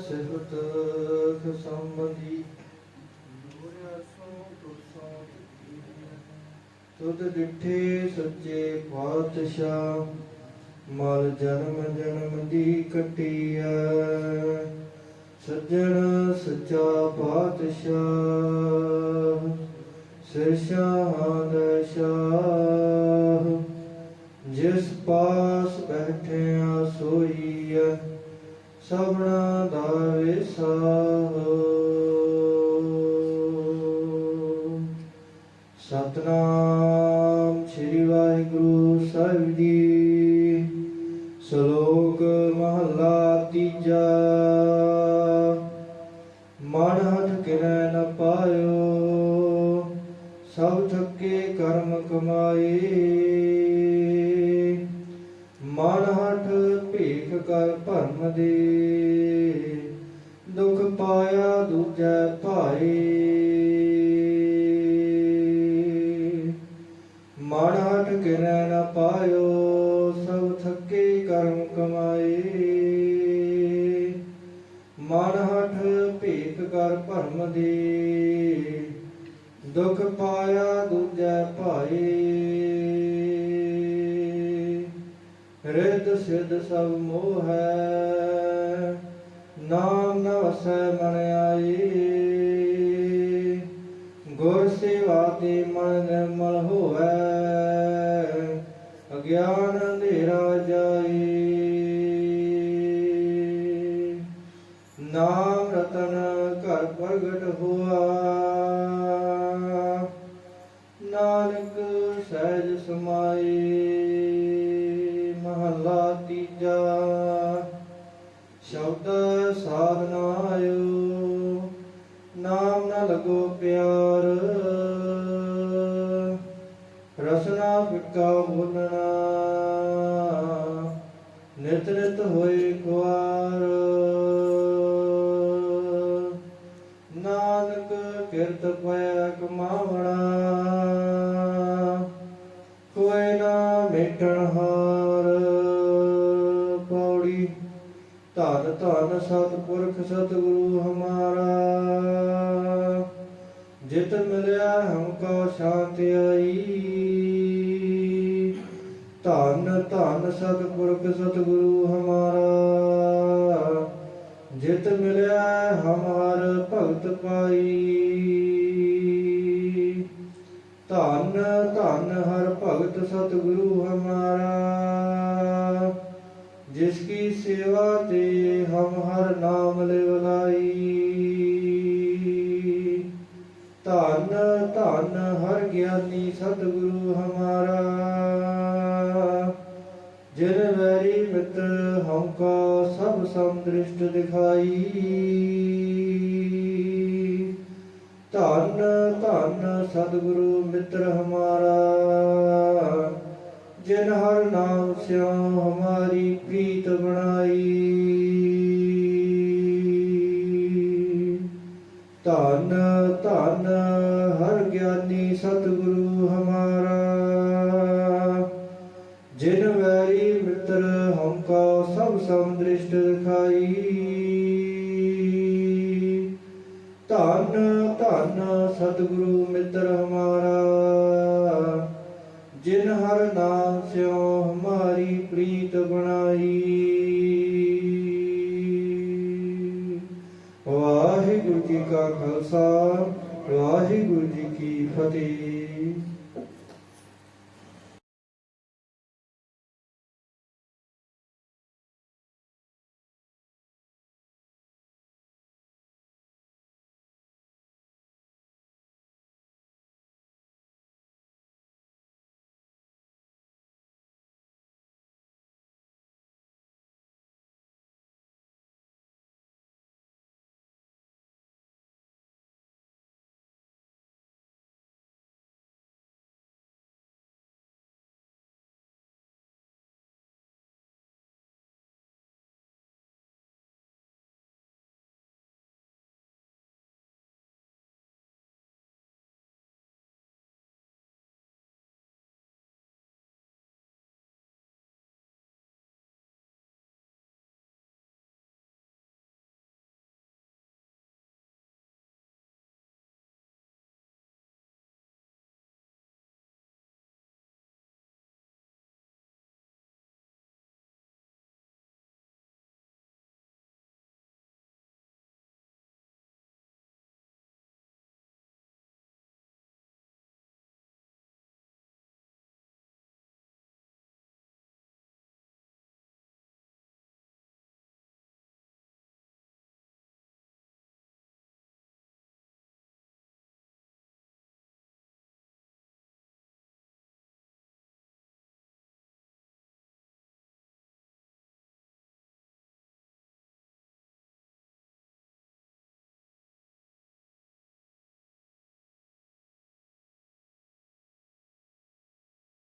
ਸਿਫਤ ਖਸੰਬਦੀ ਤੁਧ ਡਿਠੇ ਸੱਚੇ ਪਾਤਸ਼ਾਹ, ਮਲ ਜਨਮ ਜਨਮ ਦੀ ਕਟਿਆ ਸੱਜਣ ਸੱਚਾ ਪਾਤਸ਼ਾਹ ਸਿਰਸ਼ਾਂ ਦਾ ਸ਼ਾਹ। ਜਿਸ ਪਾਸ ਬੈਠਿਆ ਸੋਈਐ ਸਭਨਾ ਦਾ ਵਿਸਾਹੋ ਸਤਨਾਮ ਸ੍ਰੀ ਵਾਹਿਗੁਰੂ ਸਾਹਿਬ ਜੀ। ਸ਼ਲੋਕ ਮਹਲਾ ਤੀਜਾ। ਮਨ ਹਟ ਕਿਰੈ ਨ ਪਾਇਓ, ਸਭ ਥੱਕੇ ਕਰਮ ਕਮਾਏ। ਮਨ ਹਟ ਭੇਖ ਕਰ ਭਰਮ ਦੇ। ਮਨ ਹਟ ਕਿਰੈ ਨ ਪਾਇਓ, ਸਭ ਥੱਕੇ ਕਰਮ ਕਮਾਏ। ਮਨ ਹਟ ਭੇਖ ਕਰ ਭਰਮ ਦੇ, ਦੁਖ ਪਾਇਆ ਦੂਜੈ ਭਾਏ। ਰਿੱਧ ਸਿੱਧ ਸਭ ਮੋਹ ਹੈ ਅਗਿਆਨ ਅੰਧੇਰਾ ਜਾਏ। ਨਾਮ ਰਤਨ ਘਰ ਪ੍ਰਗਟ ਹੋਆ। ਨਾਨਕ ਸਹਿਜ ਸਮਾਏ। ਮਹਲਾ ਤੀਜਾ। ਸ਼ਬਦ ਸਾਧਨਾ ਆਇਓ। ਨਾਮ ਨਾ ਲਗੋ ਪਿਆਰ। ਰਸਨਾ ਫਿੱਕਾ ਬੋਲਣਾ ਨਿਤ ਹੋਏ ਕੁਆਰ। ਨਾਨਕ ਕਿਰਤ ਪਇਆ ਕਮਾਵਣਾ ਕੋਈ ਨਾ ਮੇਟਣ ਹਾਰ। ਪੌੜੀ ਧੰਨ ਧੰਨ ਸਤਿਪੁਰਖ ਸਤਿਗੁਰੂ ਹਮਾਰਾ। ਜਿਤ ਮਿਲਿਆ ਹਮਕੋ ਸ਼ਾਂਤੀ ਆਈ। ਧੰਨ ਧੰਨ ਸਤਿਪੁਰਖ ਸਤਿਗੁਰੂ ਹਮਾਰਾ। ਜਿਤ ਮਿਲਿਆ ਹਮਾਰ ਭਗਤ ਪਾਈ ਧੰਨ ਧੰਨ ਹਰ ਭਗਤ ਸਤਿਗੁਰੂ ਹਮਾਰਾ। ਜਿਸ ਕੀ ਸੇਵਾ ਤੇ ਹਮ ਹਰ ਨਾਮ ਲਿਵਲਾਈ ਧੰਨ ਧੰਨ ਹਰ ਗਿਆਨੀ ਸਤਿਗੁਰੂ ਸੰਦ੍ਰਿਸ਼ਟ ਦਿਖਾਈ। ਧੰਨ ਧੰਨ ਸਤਿਗੁਰੂ ਮਿੱਤਰ ਹਮਾਰਾ, ਜਿਨ ਹਰ ਨਾਮ ਸਿਓ ਹਮਾਰੀ ਪ੍ਰੀਤ ਬਣਾਈ। ਧੰਨ ਧੰਨ ਹਰ ਗਿਆਨੀ ਸਤਿਗੁਰੂ ਹਮਾਰਾ, ਜਿਨ ਵੈਰੀ ਮਿੱਤਰ ਹਮਕਾ ਸਭ ਸਮਦ੍ਰਿਸ਼ਟ ਸਤਿਗੁਰੂ ਮਿੱਤਰ ਹਮਾਰਾ, ਜਿਨ ਹਰ ਨਾਮ ਸਿਓ ਹਮਾਰੀ ਪ੍ਰੀਤ ਬਣਾਈ। ਵਾਹਿਗੁਰੂ ਜੀ ਕਾ ਖਾਲਸਾ, ਵਾਹਿਗੁਰੂ ਜੀ ਕੀ ਫਤਿਹ।